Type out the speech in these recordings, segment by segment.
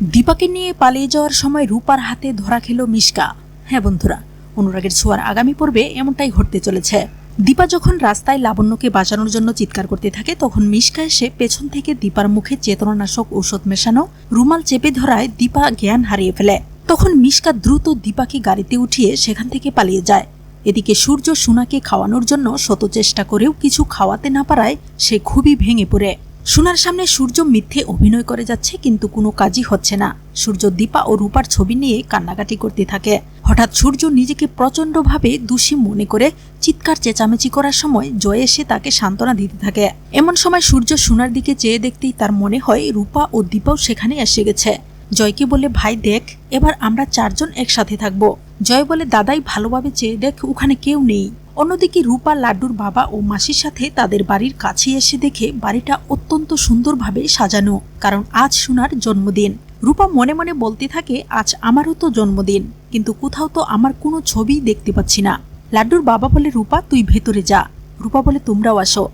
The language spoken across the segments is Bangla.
দীপাকে নিয়ে পালিয়ে যাওয়ার সময় রূপার হাতে ধরা খেল মিশকা। হ্যাঁ বন্ধুরা, অনুরাগের ছোঁয়ার আগামী পর্বে এমনটাই ঘটতে চলেছে। দীপা যখন রাস্তায় লাবণ্যকে বাঁচানোর জন্য চিৎকার করতে থাকে, তখন মিশকা এসে পেছন থেকে দীপার মুখে চেতনানাশক ঔষধ মেশানো, রুমাল চেপে ধরায় দীপা জ্ঞান হারিয়ে ফেলে। তখন মিশকা দ্রুত দীপাকে গাড়িতে উঠিয়ে সেখান থেকে পালিয়ে যায়। এদিকে সূর্য সোনাকে খাওয়ানোর জন্য শত চেষ্টা করেও কিছু খাওয়াতে না পারায় সে খুবই ভেঙে পড়ে। সোনার সামনে সূর্য মিথ্যে অভিনয় করে যাচ্ছে, কিন্তু কোনো কাজই হচ্ছে না। সূর্য দীপা ও রূপার ছবি নিয়ে কান্নাকাটি করতে থাকে। হঠাৎ সূর্য নিজেকে প্রচণ্ডভাবে দোষী মনে করে চিৎকার চেঁচামেচি করার সময় জয় এসে তাকে সান্ত্বনা দিতে থাকে। এমন সময় সূর্য সোনার দিকে চেয়ে দেখতেই তার মনে হয় রূপা ও দীপাও সেখানে এসে গেছে। জয়কে বলে, ভাই, দেখ, এবার আমরা চারজন একসাথে থাকব। জয় বলে, দাদাই ভালোভাবে চেয়ে দেখ, ওখানে কেউ নেই। অন্যদিকে রূপা, লাড্ডুর বাবা ও মাসির সাথে তাদের বাড়ির কাছে এসে দেখে বাড়িটা অত্যন্ত সুন্দরভাবে সাজানো, কারণ আজ সোনার জন্মদিন। রূপা মনে মনে বলতে থাকে, আজ আমারও তো জন্মদিন, কিন্তু কোথাও তো আমার কোনো ছবি দেখতে পাচ্ছি না। লাড্ডুর বাবা বলে, রূপা, তুই ভেতরে যা। রূপা বলে, তোমরাও আসো।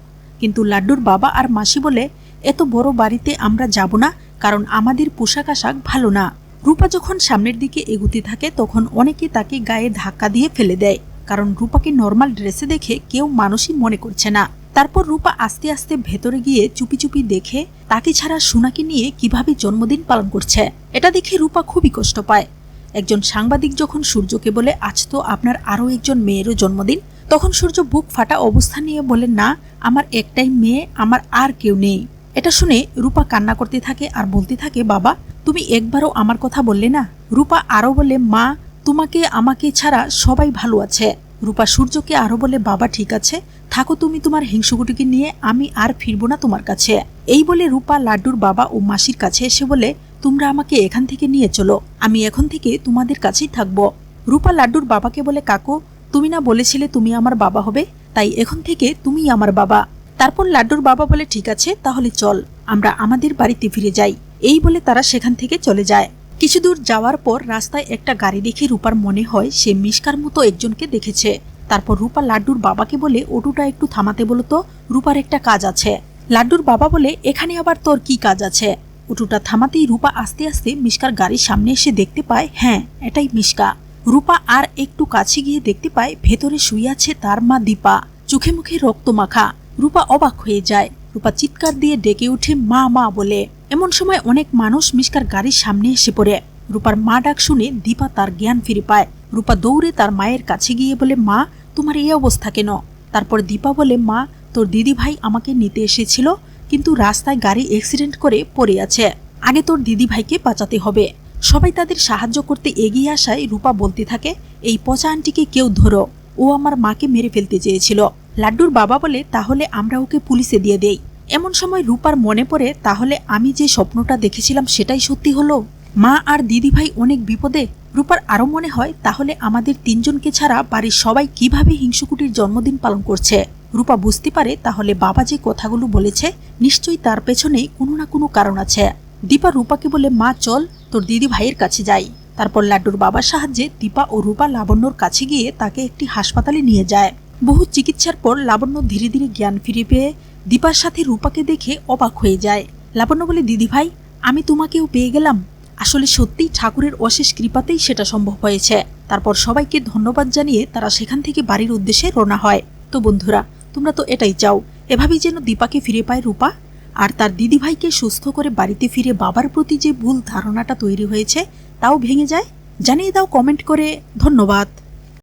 কিন্তু লাড্ডুর বাবা আর মাসি বলে, এত বড় বাড়িতে আমরা যাব না, কারণ আমাদের পোশাক আশাক ভালো না। রূপা যখন সামনের দিকে এগুতে থাকে, তখন অনেকে তাকে গায়ে ধাক্কা দিয়ে ফেলে দেয়। কারণ রূপাকে নর্মাল ড্রেসে দেখে কেউ মানুষই মনে করছে না। তারপর রূপা আস্তে আস্তে ভেতরে গিয়ে চুপি চুপি দেখে তাকে ছাড়া সোনাকে নিয়ে কীভাবে জন্মদিন পালন করছে। এটা দেখে রূপা খুবই কষ্ট পায়। একজন সাংবাদিক যখন সূর্যকে বলে, আজ তো আপনার আরও একজন মেয়েরও জন্মদিন। তখন সূর্য বুক ফাটা অবস্থা নিয়ে বলে, না, আমার একটাই মেয়ে, আমার আর কেউ নেই। এটা শুনে রূপা কান্না করতে থাকে আর বলতে থাকে, বাবা, তুমি একবারও আমার কথা বললে না? রূপা আরও বলে, মা তোমাকে, আমাকে ছাড়া সবাই ভালো আছে। রূপা সূর্যকে আরও বলে, বাবা, ঠিক আছে। থাকো তুমি তোমার হিংসুকুটিকে নিয়ে, আমি আর ফিরবো না তোমার কাছে। এই বলে রূপা লাড্ডুর বাবা ও মাসির কাছে এসে বলে, তোমরা আমাকে এখান থেকে নিয়ে চলো। আমি এখন থেকে তোমাদের কাছেই থাকব। রূপা লাড্ডুর বাবাকে বলে, কাকু, তুমি না বলেছিলে তুমি আমার বাবা হবে, তাই এখন থেকে তুমি আমার বাবা। তারপর লাড্ডুর বাবা বলে, ঠিক আছে, তাহলে চল। আমরা আমাদের বাড়িতে ফিরে যাই। এই বলে তারা সেখান থেকে চলে যায়। কিছু দূর যাওয়ার পর রাস্তায় একটা গাড়ি দেখে রূপার মনে হয় সে মিশকার মতো একজনকে দেখেছে। তারপর রূপা লাড্ডুর বাবাকে বলে অটুটা একটু থামাতে বলো তো, রূপার একটা কাজ আছে। লাড্ডুর বাবা বলে, এখানে আবার তোর কি কাজ আছে? অটুটা থামাতেই রূপা আস্তে আস্তে মিশকার গাড়ির সামনে এসে দেখতে পায় হ্যাঁ এটাই মিশকা রূপা আর একটু কাছে গিয়ে দেখতে পায়, ভেতরে শুয়ে আছে তার মা দীপা। চোখে মুখে রক্ত মাখা। রূপা অবাক হয়ে যায়। রূপা চিৎকার দিয়ে ডেকে উঠে মা মা, বলে। এমন সময় অনেক মানুষ মিশকার গাড়ির সামনে এসে পড়ে। রূপার মা ডাক শুনে দীপা তার জ্ঞান ফিরে পায়। রূপা দৌড়ে তার মায়ের কাছে গিয়ে বলে, মা, তোমার এই অবস্থা কেন? তারপর দীপা বলে, মা, তোর দিদি ভাই আমাকে নিতে এসেছিল, কিন্তু রাস্তায় গাড়ি অ্যাক্সিডেন্ট করে পড়ে আছে। আগে তোর দিদি ভাইকে বাঁচাতে হবে। সবাই তাদের সাহায্য করতে এগিয়ে আসায় রূপা বলতে থাকে, এই পচা আন্টিকে কেউ ধরো। ও আমার মাকে মেরে ফেলতে চেয়েছিল। লাড্ডুর বাবা বলে, তাহলে আমরা ওকে পুলিশে দিয়ে দেই। এমন সময় রূপার মনে পড়ে, তাহলে আমি যে স্বপ্নটা দেখেছিলাম সেটাই সত্যি হলো? মা আর দিদিভাই অনেক বিপদে। রূপার আরও মনে হয়, তাহলে আমাদের তিনজনকে ছাড়া বাড়ির সবাই কীভাবে হিংসুকুটির জন্মদিন পালন করছে? রূপা বুঝতে পারে, তাহলে বাবা যে কথাগুলো বলেছে, নিশ্চয়ই তার পেছনে কোনো না কোনো কারণ আছে। দীপা রূপাকে বলে, মা, চল, তোর দিদি ভাইয়ের কাছে যাই। তারপর লাড্ডুর বাবার সাহায্যে দীপা ও রূপা লাবণ্যর কাছে গিয়ে তাকে একটি হাসপাতালে নিয়ে যায়। বহু চিকিৎসার পর লাবণ্য ধীরে ধীরে জ্ঞান ফিরে পেয়ে দীপার সাথে রূপাকে দেখে অবাক হয়ে যায়। লাবণ্য বলে, দিদি ভাই, আমি তোমাকেও পেয়ে গেলাম। আসলে সত্যিই ঠাকুরের অশেষ কৃপাতেই সেটা সম্ভব হয়েছে। তারপর সবাইকে ধন্যবাদ জানিয়ে তারা সেখান থেকে বাড়ির উদ্দেশ্যে রওনা হয়। তো বন্ধুরা, তোমরা তো এটাই চাও, এভাবেই যেন দীপাকে ফিরে পায় রূপা। আর তার দিদিভাইকে সুস্থ করে বাড়িতে ফিরে বাবার প্রতি যে ভুল ধারণাটা তৈরি হয়েছে, তাও ভেঙে যায়। জানিয়ে দাও কমেন্ট করে। ধন্যবাদ।